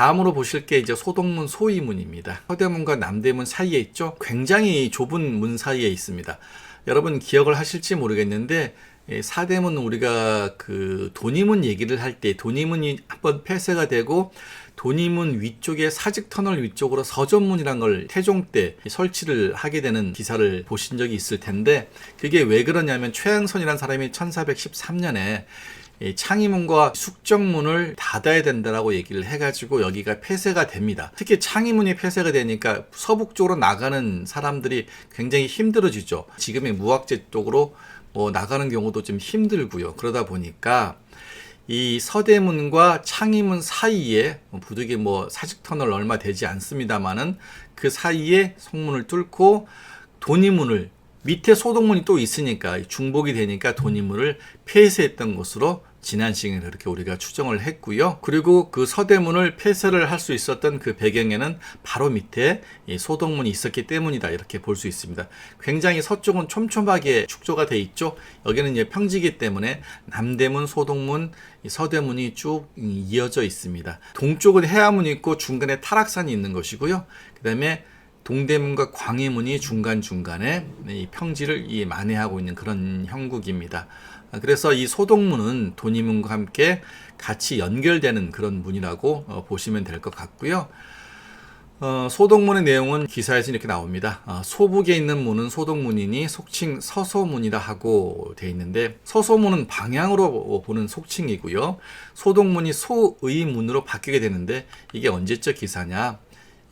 다음으로 보실 게 이제 소동문 소위문입니다. 서대문과 남대문 사이에 있죠. 굉장히 좁은 문 사이에 있습니다. 여러분 기억을 하실지 모르겠는데 예, 사대문 우리가 그 돈이문 얘기를 할 때 돈이문이 한번 폐쇄가 되고 돈이문 위쪽에 사직 터널 위쪽으로 서전문이란 걸 태종 때 설치를 하게 되는 기사를 보신 적이 있을 텐데 그게 왜 그러냐면 최양선이라는 사람이 1413년에 이 창의문과 숙정문을 닫아야 된다라고 얘기를 해가지고 여기가 폐쇄가 됩니다. 특히 창의문이 폐쇄가 되니까 서북 쪽으로 나가는 사람들이 굉장히 힘들어지죠. 지금의 무학재 쪽으로 뭐 나가는 경우도 좀 힘들고요. 그러다 보니까 이 서대문과 창의문 사이에 뭐 부득이 뭐 사직터널 얼마 되지 않습니다만은 그 사이에 성문을 뚫고 돈이문을 밑에 소동문이 또 있으니까 중복이 되니까 돈이문을 폐쇄했던 것으로 지난 시간에 그렇게 우리가 추정을 했고요. 그리고 그 서대문을 폐쇄를 할 수 있었던 그 배경에는 바로 밑에 이 소동문이 있었기 때문이다 이렇게 볼 수 있습니다. 굉장히 서쪽은 촘촘하게 축조가 돼 있죠. 여기는 이제 평지기 때문에 남대문, 소동문, 이 서대문이 쭉 이어져 있습니다. 동쪽은 해안문이 있고 중간에 타락산이 있는 것이고요. 그다음에 동대문과 광해문이 중간중간에 이 평지를 이 만회하고 있는 그런 형국입니다. 아, 그래서 이 소동문은 돈이문과 함께 같이 연결되는 그런 문이라고 어, 보시면 될 것 같고요. 어, 소동문의 내용은 기사에서 이렇게 나옵니다. 아, 소북에 있는 문은 소동문이니 속칭 서소문이라 하고 돼 있는데 서소문은 방향으로 보는 속칭이고요. 소동문이 소의문으로 바뀌게 되는데 이게 언제적 기사냐?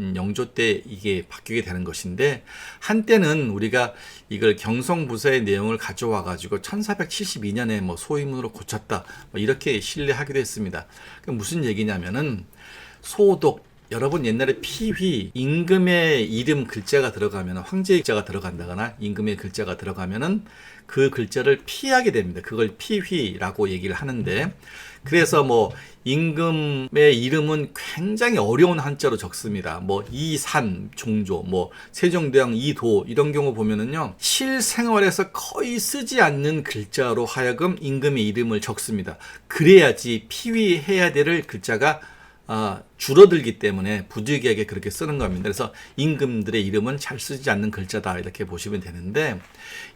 음, 영조 때 이게 바뀌게 되는 것인데 한때는 우리가 이걸 경성부서의 내용을 가져와 가지고 1472년에 뭐 소위문으로 고쳤다 뭐 이렇게 신뢰하기도 했습니다. 그 무슨 얘기냐면은 소독 여러분 옛날에 피휘 임금의 이름 글자가 들어가면 황제의 글자가 들어간다거나 임금의 글자가 들어가면은 그 글자를 피하게 됩니다. 그걸 피휘라고 얘기를 하는데 그래서 뭐 임금의 이름은 굉장히 어려운 한자로 적습니다. 뭐 이산 종조, 뭐 세종대왕 이도 이런 경우 보면은요 실생활에서 거의 쓰지 않는 글자로 하여금 임금의 이름을 적습니다. 그래야지 피휘해야 될 글자가 아, 줄어들기 때문에 부득이하게 그렇게 쓰는 겁니다. 그래서 임금들의 이름은 잘 쓰지 않는 글자다 이렇게 보시면 되는데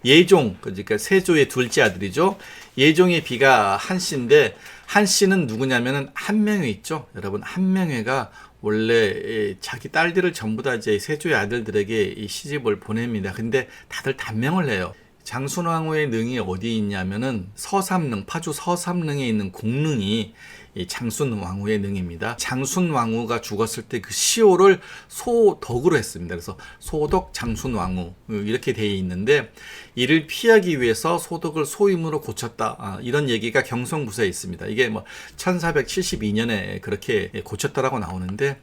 예종 그러니까 세조의 둘째 아들이죠. 예종의 비가 한씨인데 한씨는 누구냐면은 한명회 있죠. 여러분 한명회가 원래 자기 딸들을 전부 다 이제 세조의 아들들에게 이 시집을 보냅니다. 근데 다들 단명을 해요. 장순왕후의 능이 어디 있냐면은 서삼릉 파주 서삼릉에 있는 공릉이 이 장순 왕후의 능입니다. 장순 왕후가 죽었을 때 그 시호를 소덕으로 했습니다. 그래서 소덕 장순 왕후 이렇게 되어 있는데 이를 피하기 위해서 소덕을 소임으로 고쳤다 아, 이런 얘기가 경성부서에 있습니다. 이게 뭐 1472년에 그렇게 고쳤다라고 나오는데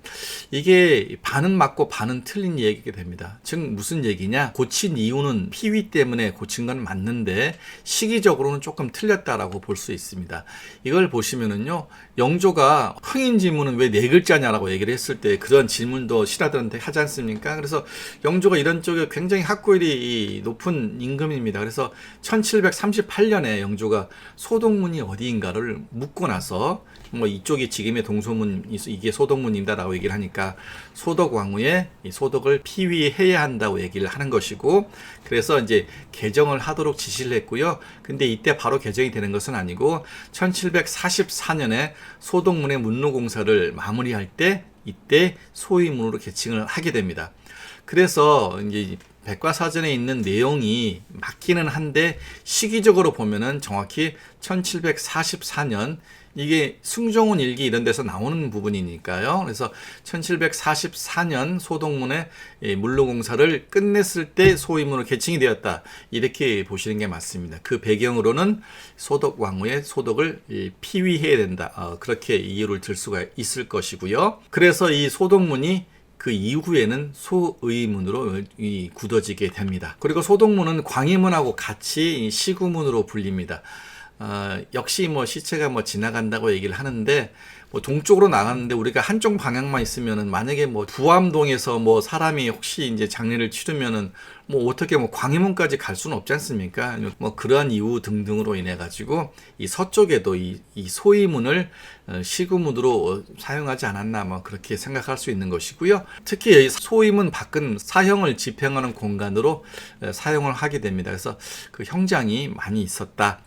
이게 반은 맞고 반은 틀린 얘기가 됩니다. 즉 무슨 얘기냐? 고친 이유는 피위 때문에 고친 건 맞는데 시기적으로는 조금 틀렸다라고 볼 수 있습니다. 이걸 보시면은요. 영조가 흥인 지문은 왜 네 글자냐라고 얘기를 했을 때 그런 질문도 신하들한테 하지 않습니까? 그래서 영조가 이런 쪽에 굉장히 학구열이 높은 임금입니다. 그래서 1738년에 영조가 소동문이 어디인가를 묻고 나서 뭐 이쪽이 지금의 동소문 이게 소덕문입니다라고 얘기를 하니까 소덕 왕후의 소덕을 피위해야 한다고 얘기를 하는 것이고 그래서 이제 개정을 하도록 지시를 했고요. 근데 이때 바로 개정이 되는 것은 아니고 1744년에 소덕문의 문로 공사를 마무리할 때 이때 소위문으로 개칭을 하게 됩니다. 그래서 이제 백과사전에 있는 내용이 맞기는 한데 시기적으로 보면은 정확히 1744년 이게 승종원 일기 이런 데서 나오는 부분이니까요. 그래서 1744년 소동문의 물로공사를 끝냈을 때 소위문으로 개칭이 되었다. 이렇게 보시는 게 맞습니다. 그 배경으로는 소덕 왕후의 소덕을 피위해야 된다. 어, 그렇게 이유를 들 수가 있을 것이고요. 그래서 이 소동문이 그 이후에는 소의문으로 굳어지게 됩니다. 그리고 소동문은 광해문하고 같이 시구문으로 불립니다. 어, 역시 뭐 시체가 뭐 지나간다고 얘기를 하는데 뭐 동쪽으로 나갔는데 우리가 한쪽 방향만 있으면은 만약에 뭐 부암동에서 뭐 사람이 혹시 이제 장례를 치르면은 뭐 어떻게 뭐 광해문까지 갈 수는 없지 않습니까? 뭐 그러한 이유 등등으로 인해 가지고 이 서쪽에도 이, 이 소위문을 어, 시구문으로 사용하지 않았나 뭐 그렇게 생각할 수 있는 것이고요. 특히 이 소위문 밖은 사형을 집행하는 공간으로 어, 사용을 하게 됩니다. 그래서 그 형장이 많이 있었다.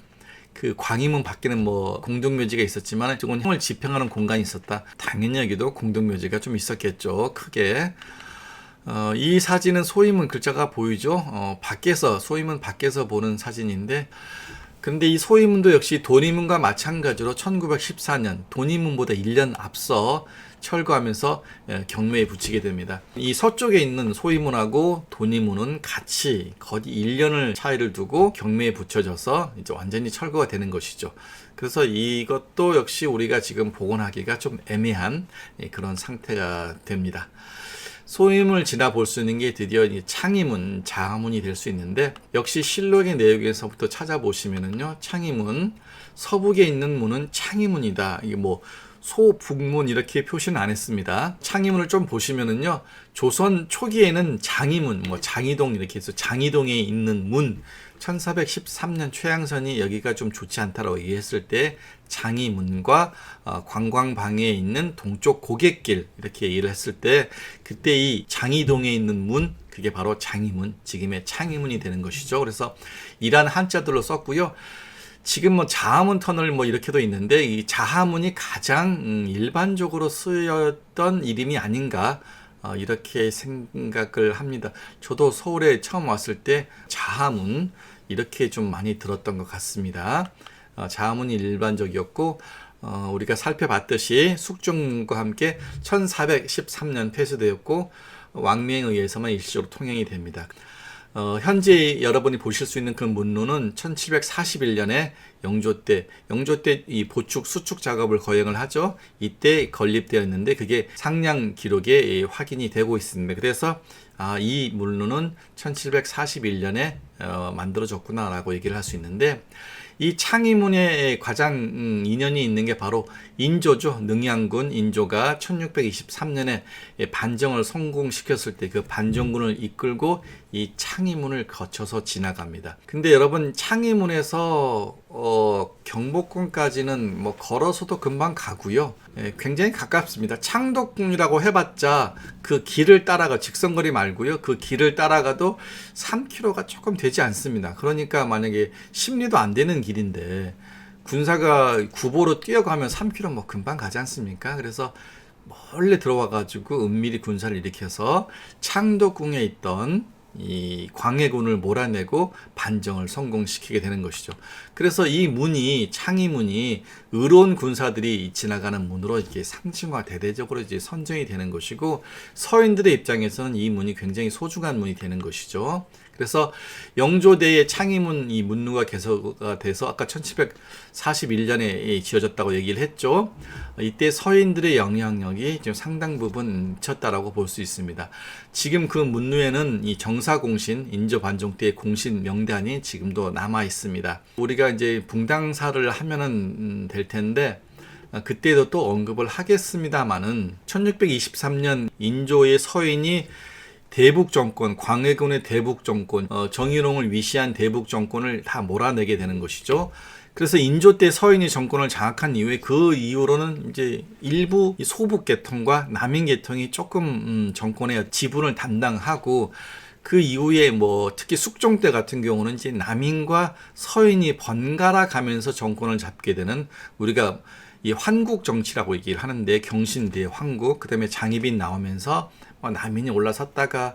그 광희문 밖에는 뭐 공동묘지가 있었지만 조금 형을 집행하는 공간이 있었다. 당연히 여기도 공동묘지가 좀 있었겠죠. 크게. 어, 이 사진은 소임은 글자가 보이죠. 어, 밖에서 소임은 밖에서 보는 사진인데 근데 이 소임문도 역시 돈이문과 마찬가지로 1914년 돈이문보다 1년 앞서 철거하면서 예, 경매에 붙이게 됩니다. 이 서쪽에 있는 소이문하고 돈이문은 같이 거의 1년을 차이를 두고 경매에 붙여져서 이제 완전히 철거가 되는 것이죠. 그래서 이것도 역시 우리가 지금 복원하기가 좀 애매한 예, 그런 상태가 됩니다. 소임을 지나 볼 수 있는 게 드디어 창의문, 자문이 될 수 있는데 역시 실록의 내용에서부터 찾아보시면은요 창의문 서북에 있는 문은 창의문이다. 이게 뭐 소북문 이렇게 표시는 안 했습니다. 창의문을 좀 보시면은요 조선 초기에는 장의문, 뭐 장의동 이렇게 해서 장의동에 있는 문 1413년 최양선이 여기가 좀 좋지 않다라고 얘기했을 때 장이문과 어, 관광방에 있는 동쪽 고갯길 이렇게 얘기를 했을 때 그때 이 장이동에 있는 문 그게 바로 장이문 지금의 창이문이 되는 것이죠. 그래서 이란 한자들로 썼고요. 지금 뭐 자하문 터널 뭐 이렇게도 있는데 이 자하문이 가장 음, 일반적으로 쓰였던 이름이 아닌가 어, 이렇게 생각을 합니다. 저도 서울에 처음 왔을 때 자하문 이렇게 좀 많이 들었던 것 같습니다. 어, 자문이 일반적이었고 어, 우리가 살펴봤듯이 숙종과 함께 1413년 폐쇄되었고 왕명에 의해서만 일시적으로 통행이 됩니다. 어, 현재 여러분이 보실 수 있는 그 문로는 1741년에 영조 때, 영조 때 이 보축, 수축 작업을 거행을 하죠. 이때 건립되었는데 그게 상량 기록에 확인이 되고 있습니다. 그래서 아, 이 문로는 1741년에 어, 만들어졌구나라고 얘기를 할 수 있는데 이 창의문의 가장 음, 인연이 있는 게 바로 인조죠. 능양군 인조가 1623년에 반정을 성공시켰을 때 그 반정군을 이끌고 이 창의문을 거쳐서 지나갑니다. 근데 여러분 창의문에서 어, 경복궁까지는 뭐 걸어서도 금방 가고요. 예, 굉장히 가깝습니다. 창덕궁이라고 해봤자 그 길을 따라가 직선거리 말고요. 그 길을 따라가도 3km가 조금 되지 않습니다. 그러니까 만약에 심리도 안 되는 길인데 군사가 구보로 뛰어가면 3km 뭐 금방 가지 않습니까? 그래서 멀리 들어와 가지고 은밀히 군사를 일으켜서 창덕궁에 있던 이 광해군을 몰아내고 반정을 성공시키게 되는 것이죠. 그래서 이 문이 창의 문이 의로운 군사들이 지나가는 문으로 이렇게 상징화 대대적으로 이제 선정이 되는 것이고 서인들의 입장에서는 이 문이 굉장히 소중한 문이 되는 것이죠. 그래서 영조대의 창의문 이 문루가 개서가 돼서 아까 1741년에 지어졌다고 얘기를 했죠. 이때 서인들의 영향력이 지금 상당 부분 미쳤다라고 볼 수 있습니다. 지금 그 문루에는 이 정사공신 인조 반종 때의 공신 명단이 지금도 남아 있습니다. 우리가 이제 붕당사를 하면은 음, 될 텐데 그때도 또 언급을 하겠습니다만은 1623년 인조의 서인이 대북 정권, 광해군의 대북 정권, 어, 정일홍을 위시한 대북 정권을 다 몰아내게 되는 것이죠. 그래서 인조 때 서인이 정권을 장악한 이후에 그 이후로는 이제 일부 소북 계통과 남인 계통이 조금 음, 정권의 지분을 담당하고 그 이후에 뭐 특히 숙종 때 같은 경우는 이제 남인과 서인이 번갈아 가면서 정권을 잡게 되는 우리가 이 환국 정치라고 얘기를 하는데 경신대 환국 그다음에 장희빈 나오면서 뭐 남인이 올라섰다가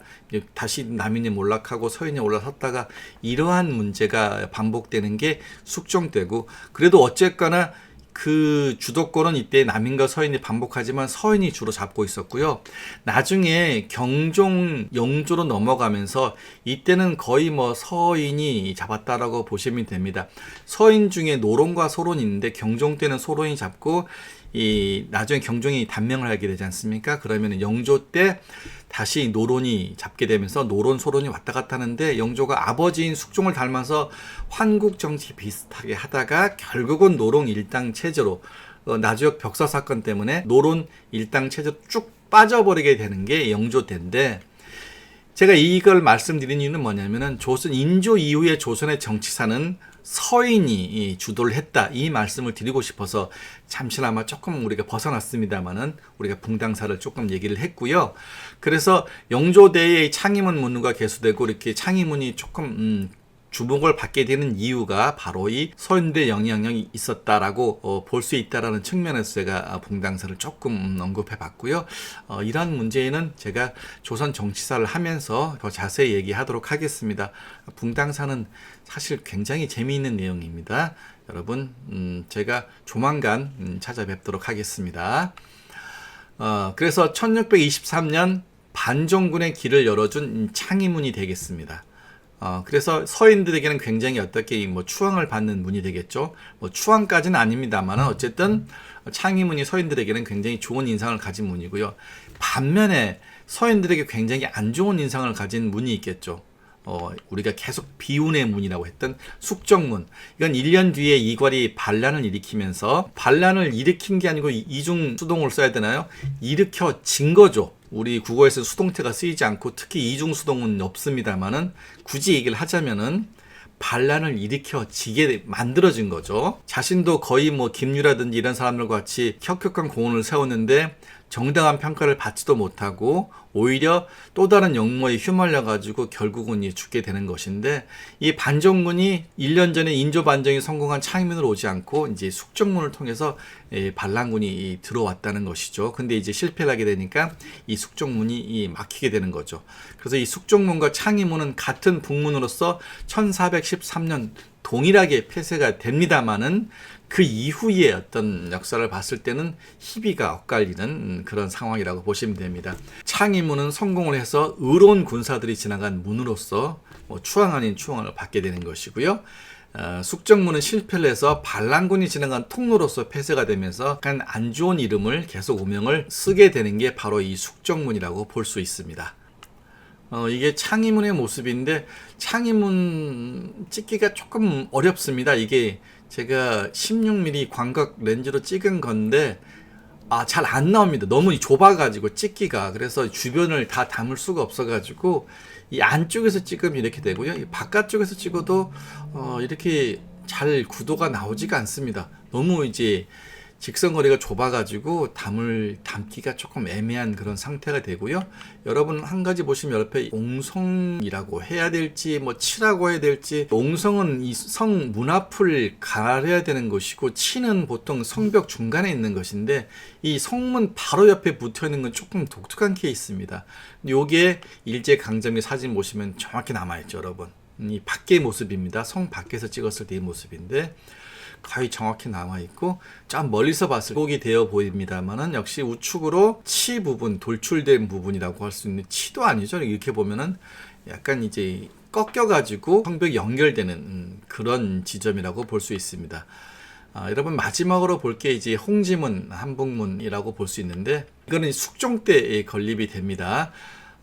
다시 남인이 몰락하고 서인이 올라섰다가 이러한 문제가 반복되는 게 숙종되고 그래도 어쨌거나 그 주도권은 이때 남인과 서인이 반복하지만 서인이 주로 잡고 있었고요. 나중에 경종 영조로 넘어가면서 이때는 거의 뭐 서인이 잡았다라고 보시면 됩니다. 서인 중에 노론과 소론이 있는데 경종 때는 소론이 잡고 이 나중에 경종이 단명을 하게 되지 않습니까? 그러면 영조 때 다시 노론이 잡게 되면서 노론 소론이 왔다 갔다 하는데 영조가 아버지인 숙종을 닮아서 환국 정치 비슷하게 하다가 결국은 노론 일당 체제로 어, 나주역 벽사 사건 때문에 노론 일당 체제로 쭉 빠져버리게 되는 게 영조대인데 제가 이걸 말씀드린 이유는 뭐냐면은 조선 인조 이후의 조선의 정치사는 서인이 주도를 했다 이 말씀을 드리고 싶어서 잠시나마 조금 우리가 벗어났습니다만은 우리가 붕당사를 조금 얘기를 했고요. 그래서 영조대의 창의문 문화가 개수되고 이렇게 창의문이 조금 음, 주목을 받게 되는 이유가 바로 이 서인대 영향력이 있었다라고 어, 볼수 있다라는 측면에서 제가 붕당사를 조금 음, 언급해 봤고요. 어, 이러한 문제는 제가 조선 정치사를 하면서 더 자세히 얘기하도록 하겠습니다. 붕당사는 사실 굉장히 재미있는 내용입니다. 여러분, 음, 제가 조만간 음, 찾아뵙도록 하겠습니다. 어, 그래서 1623년 반정군의 길을 열어준 창의문이 되겠습니다. 어, 그래서 서인들에게는 굉장히 어떻게 뭐 추앙을 받는 문이 되겠죠. 뭐 추앙까지는 아닙니다만 어쨌든 창의문이 서인들에게는 굉장히 좋은 인상을 가진 문이고요. 반면에 서인들에게 굉장히 안 좋은 인상을 가진 문이 있겠죠. 어, 우리가 계속 비운의 문이라고 했던 숙정문. 이건 1년 뒤에 이괄이 반란을 일으키면서 반란을 일으킨 게 아니고 이중 수동을 써야 되나요? 일으켜 진 거죠. 우리 국어에서 수동태가 쓰이지 않고 특히 이중 수동은 없습니다만은 굳이 얘기를 하자면은 반란을 일으켜 지게 만들어진 거죠. 자신도 거의 뭐 김유라든지 이런 사람들과 같이 혁혁한 공헌을 세웠는데 정당한 평가를 받지도 못하고 오히려 또 다른 역모에 휘말려 가지고 결국은 죽게 되는 것인데 이 반정군이 1년 전에 인조 반정이 성공한 창의문으로 오지 않고 이제 숙정문을 통해서 반란군이 들어왔다는 것이죠. 근데 이제 실패를 하게 되니까 이 숙정문이 막히게 되는 거죠. 그래서 이 숙정문과 창의문은 같은 북문으로서 1413년 동일하게 폐쇄가 됩니다만은 그 이후의 어떤 역사를 봤을 때는 희비가 엇갈리는 그런 상황이라고 보시면 됩니다. 창의문은 성공을 해서 의로운 군사들이 지나간 문으로서 뭐 추앙 아닌 추앙을 받게 되는 것이고요. 어, 숙정문은 실패를 해서 반란군이 지나간 통로로서 폐쇄가 되면서 약간 안 좋은 이름을 계속 오명을 쓰게 되는 게 바로 이 숙정문이라고 볼 수 있습니다. 어, 이게 창의문의 모습인데 창의문 찍기가 조금 어렵습니다. 이게 제가 16mm 광각 렌즈로 찍은 건데 아, 잘 안 나옵니다. 너무 좁아가지고 찍기가. 그래서 주변을 다 담을 수가 없어가지고 이 안쪽에서 찍으면 이렇게 되고요. 이 바깥쪽에서 찍어도 어, 이렇게 잘 구도가 나오지가 않습니다. 너무 이제 직선 거리가 좁아가지고 담을 담기가 조금 애매한 그런 상태가 되고요. 여러분 한 가지 보시면 옆에 옹성이라고 해야 될지 뭐 치라고 해야 될지 옹성은 이 성 문 앞을 가려야 되는 것이고 치는 보통 성벽 중간에 있는 것인데 이 성문 바로 옆에 붙어 있는 건 조금 독특한 케이스입니다. 요게 일제 강점기 사진 보시면 정확히 남아 있죠, 여러분. 이 밖의 모습입니다. 성 밖에서 찍었을 때 이 모습인데 거의 정확히 남아 있고 좀 멀리서 봤을 때 곡이 되어 보입니다만은 역시 우측으로 치 부분 돌출된 부분이라고 할 수 있는 치도 아니죠 이렇게 보면은 약간 이제 꺾여가지고 성벽 연결되는 음, 그런 지점이라고 볼 수 있습니다. 아, 여러분 마지막으로 볼 게 이제 홍지문 한북문이라고 볼 수 있는데 이거는 숙종 때 건립이 됩니다.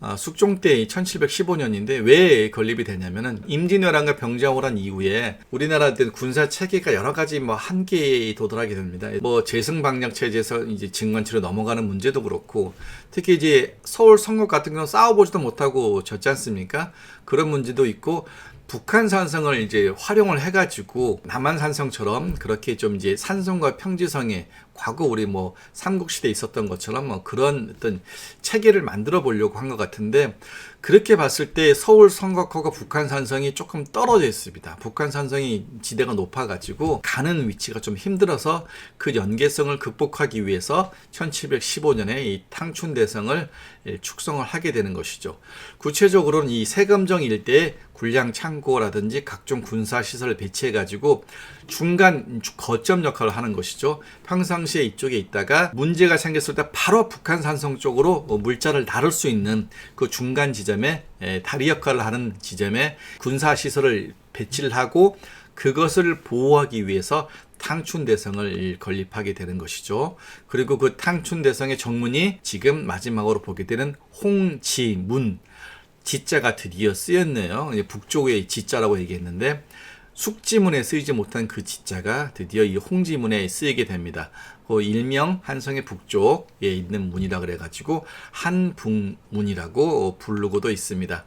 아, 숙종 때 1715년인데 왜 건립이 되냐면은 임진왜란과 병자호란 이후에 우리나라 군사 체계가 여러 가지 뭐 한계에 도달하게 됩니다. 뭐 재승 방역 체제에서 이제 증관치로 넘어가는 문제도 그렇고 특히 이제 서울 선거 같은 경우는 싸워보지도 못하고 졌지 않습니까? 그런 문제도 있고 북한 산성을 이제 활용을 해가지고 남한 산성처럼 그렇게 좀 이제 산성과 평지성에 과거 우리 뭐 삼국시대에 있었던 것처럼 뭐 그런 어떤 체계를 만들어 보려고 한 것 같은데 그렇게 봤을 때 서울 성곽하고 북한 산성이 조금 떨어져 있습니다. 북한 산성이 지대가 높아가지고 가는 위치가 좀 힘들어서 그 연계성을 극복하기 위해서 1715년에 이 탕춘대성을 축성을 하게 되는 것이죠. 구체적으로는 이 세금정 일대에 군량 창고라든지 각종 군사 시설을 배치해 가지고 중간 거점 역할을 하는 것이죠. 평상시에 이쪽에 있다가 문제가 생겼을 때 바로 북한 산성 쪽으로 물자를 다룰 수 있는 그 중간 지점에 다리 역할을 하는 지점에 군사 시설을 배치를 하고 그것을 보호하기 위해서 탕춘대성을 건립하게 되는 것이죠. 그리고 그 탕춘대성의 정문이 지금 마지막으로 보게 되는 홍지문 지자가 드디어 쓰였네요. 북쪽의 지자라고 얘기했는데 숙지문에 쓰이지 못한 그 지자가 드디어 이 홍지문에 쓰이게 됩니다. 그 일명 한성의 북쪽에 있는 문이라 그래가지고 한북문이라고 부르고도 있습니다.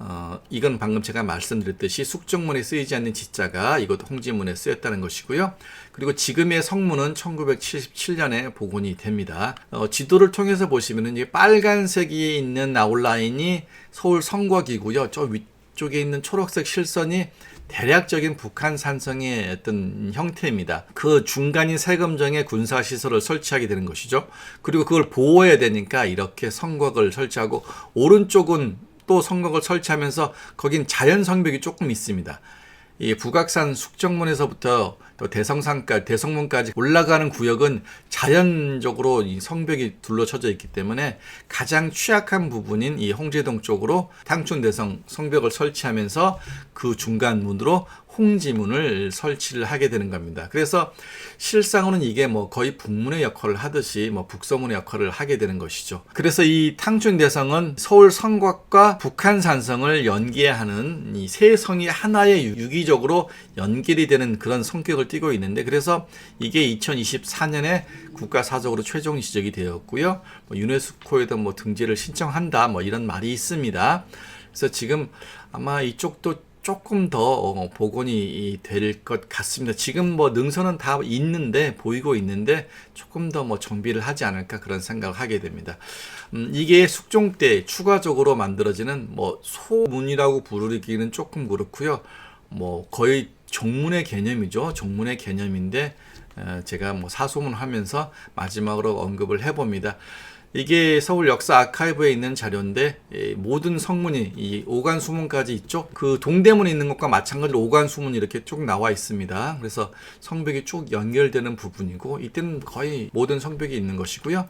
어, 이건 방금 제가 말씀드렸듯이 숙정문에 쓰이지 않는 지자가 이것 홍지문에 쓰였다는 것이고요. 그리고 지금의 성문은 1977년에 복원이 됩니다. 어, 지도를 통해서 보시면은 이게 빨간색이 있는 아웃라인이 서울 성곽이고요. 저 위 쪽에 있는 초록색 실선이 대략적인 북한 산성의 어떤 형태입니다. 그 중간인 세금정에 군사시설을 설치하게 되는 것이죠. 그리고 그걸 보호해야 되니까 이렇게 성곽을 설치하고 오른쪽은 또 성곽을 설치하면서 거긴 자연 성벽이 조금 있습니다. 이 북악산 숙정문에서부터 또 대성산까지 대성문까지 올라가는 구역은 자연적으로 이 성벽이 둘러쳐져 있기 때문에 가장 취약한 부분인 이 홍제동 쪽으로 탕춘대성 성벽을 설치하면서 그 중간 문으로 홍지문을 설치를 하게 되는 겁니다. 그래서 실상으로는 이게 뭐 거의 북문의 역할을 하듯이 뭐 북서문의 역할을 하게 되는 것이죠. 그래서 이 탕춘대성은 서울 성곽과 북한 산성을 연계하는 이 세 성이 하나의 유기적으로 연결이 되는 그런 성격을 띠고 있는데 그래서 이게 2024년에 국가사적으로 최종 지적이 되었고요. 뭐 유네스코에도 뭐 등재를 신청한다 뭐 이런 말이 있습니다. 그래서 지금 아마 이쪽도 조금 더 어, 복원이 될 것 같습니다. 지금 뭐 능선은 다 있는데 보이고 있는데 조금 더 뭐 정비를 하지 않을까 그런 생각을 하게 됩니다. 음, 이게 숙종 때 추가적으로 만들어지는 뭐 소문이라고 부르기는 조금 그렇고요. 뭐 거의 정문의 개념이죠. 정문의 개념인데 어, 제가 뭐 사소문 하면서 마지막으로 언급을 해봅니다. 이게 서울 역사 아카이브에 있는 자료인데 모든 성문이 이 오간 수문까지 있죠. 그 동대문에 있는 것과 마찬가지로 오간 수문이 이렇게 쭉 나와 있습니다. 그래서 성벽이 쭉 연결되는 부분이고 이때는 거의 모든 성벽이 있는 것이고요.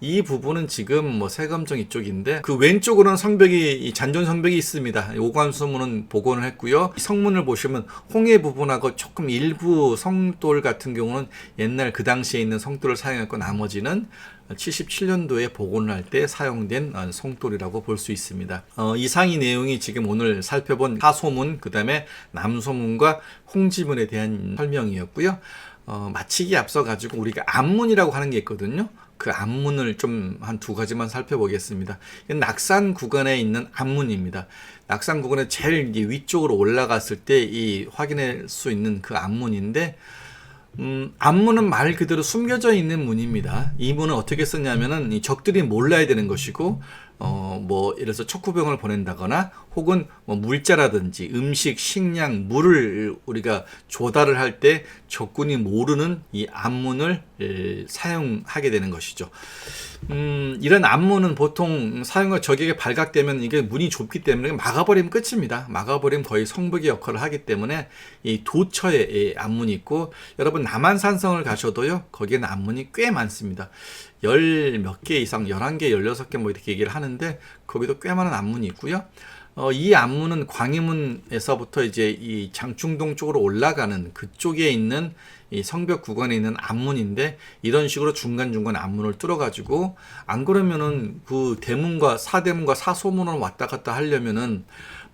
이 부분은 지금 뭐 세검정 이쪽인데 그 왼쪽으로는 성벽이 잔존 성벽이 있습니다. 오관수문은 복원을 했고요. 성문을 보시면 홍해 부분하고 조금 일부 성돌 같은 경우는 옛날 그 당시에 있는 성돌을 사용했고 나머지는 77년도에 복원을 할 때 사용된 어, 성돌이라고 볼 수 있습니다. 어, 이상의 내용이 지금 오늘 살펴본 하소문, 그 다음에 남소문과 홍지문에 대한 설명이었고요. 어, 마치기 앞서 가지고 우리가 안문이라고 하는 게 있거든요. 그 안문을 좀 한 두 가지만 살펴보겠습니다. 낙산 구간에 있는 안문입니다. 낙산 구간의 제일 위쪽으로 올라갔을 때 이 확인할 수 있는 그 안문인데 음, 안문은 말 그대로 숨겨져 있는 문입니다. 이 문은 어떻게 썼냐면은 이 적들이 몰라야 되는 것이고 어, 뭐, 예를 들어서 척후병을 보낸다거나 혹은 뭐 물자라든지 음식, 식량, 물을 우리가 조달을 할 때 적군이 모르는 이 암문을 에, 사용하게 되는 것이죠. 음, 이런 암문은 보통 사용과 적에게 발각되면 이게 문이 좁기 때문에 막아버리면 끝입니다. 막아버리면 거의 성벽의 역할을 하기 때문에 이 도처에 암문이 있고 여러분 남한산성을 가셔도요, 거기에는 암문이 꽤 많습니다. 열 몇 개 이상, 열한 개, 열여섯 개 뭐 이렇게 얘기를 하는데 거기도 꽤 많은 안문이 있고요. 어, 이 안문은 광희문에서부터 이제 이 장충동 쪽으로 올라가는 그쪽에 있는 이 성벽 구간에 있는 안문인데 이런 식으로 중간중간 안문을 뚫어가지고 안 그러면은 그 대문과 사대문과 사소문을 왔다 갔다 하려면은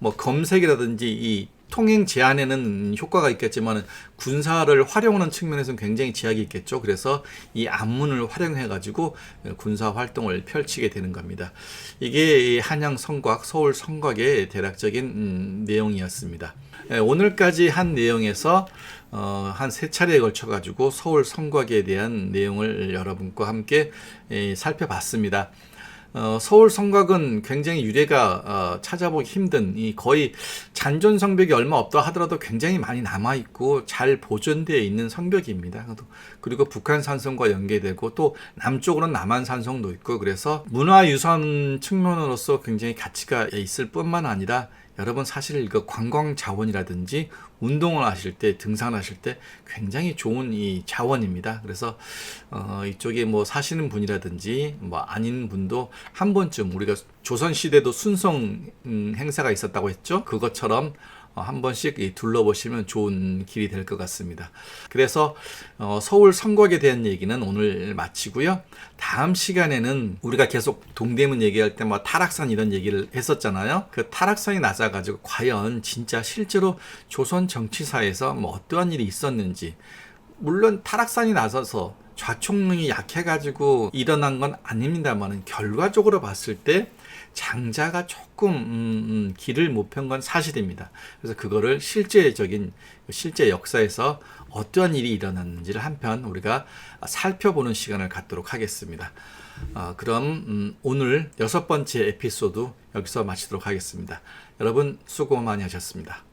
뭐 검색이라든지 이 통행 제한에는 효과가 있겠지만 군사를 활용하는 측면에서는 굉장히 제약이 있겠죠. 그래서 이 안문을 활용해 가지고 군사 활동을 펼치게 되는 겁니다. 이게 한양 성곽, 서울 성곽의 대략적인 음, 내용이었습니다. 예, 오늘까지 한 내용에서 어, 한 세 차례에 걸쳐 가지고 서울 성곽에 대한 내용을 여러분과 함께 예, 살펴봤습니다. 어, 서울 성곽은 굉장히 유래가 어, 찾아보기 힘든 이 거의 잔존 성벽이 얼마 없다 하더라도 굉장히 많이 남아 있고 잘 보존되어 있는 성벽입니다. 그리고 북한 산성과 연계되고 또 남쪽으로는 남한 산성도 있고 그래서 문화 유산 측면으로서 굉장히 가치가 있을 뿐만 아니라 여러분 사실 이거 관광 자원이라든지 운동을 하실 때 등산하실 때 굉장히 좋은 이 자원입니다. 그래서 어 이쪽에 뭐 사시는 분이라든지 뭐 아닌 분도 한 번쯤 우리가 조선 시대도 순성 음, 행사가 있었다고 했죠. 그것처럼 어, 한 번씩 이 둘러보시면 좋은 길이 될 것 같습니다. 그래서 어, 서울 성곽에 대한 얘기는 오늘 마치고요. 다음 시간에는 우리가 계속 동대문 얘기할 때 뭐 타락산 이런 얘기를 했었잖아요. 그 타락산이 낮아가지고 과연 진짜 실제로 조선 정치사에서 뭐 어떠한 일이 있었는지 물론 타락산이 나서서 좌총능이 약해가지고 일어난 건 아닙니다만 결과적으로 봤을 때 장자가 조금 음, 음, 길을 못 편 건 사실입니다. 그래서 그거를 실제적인 실제 역사에서 어떠한 일이 일어났는지를 한편 우리가 살펴보는 시간을 갖도록 하겠습니다. 어, 그럼 음, 오늘 여섯 번째 에피소드 여기서 마치도록 하겠습니다. 여러분 수고 많이 하셨습니다.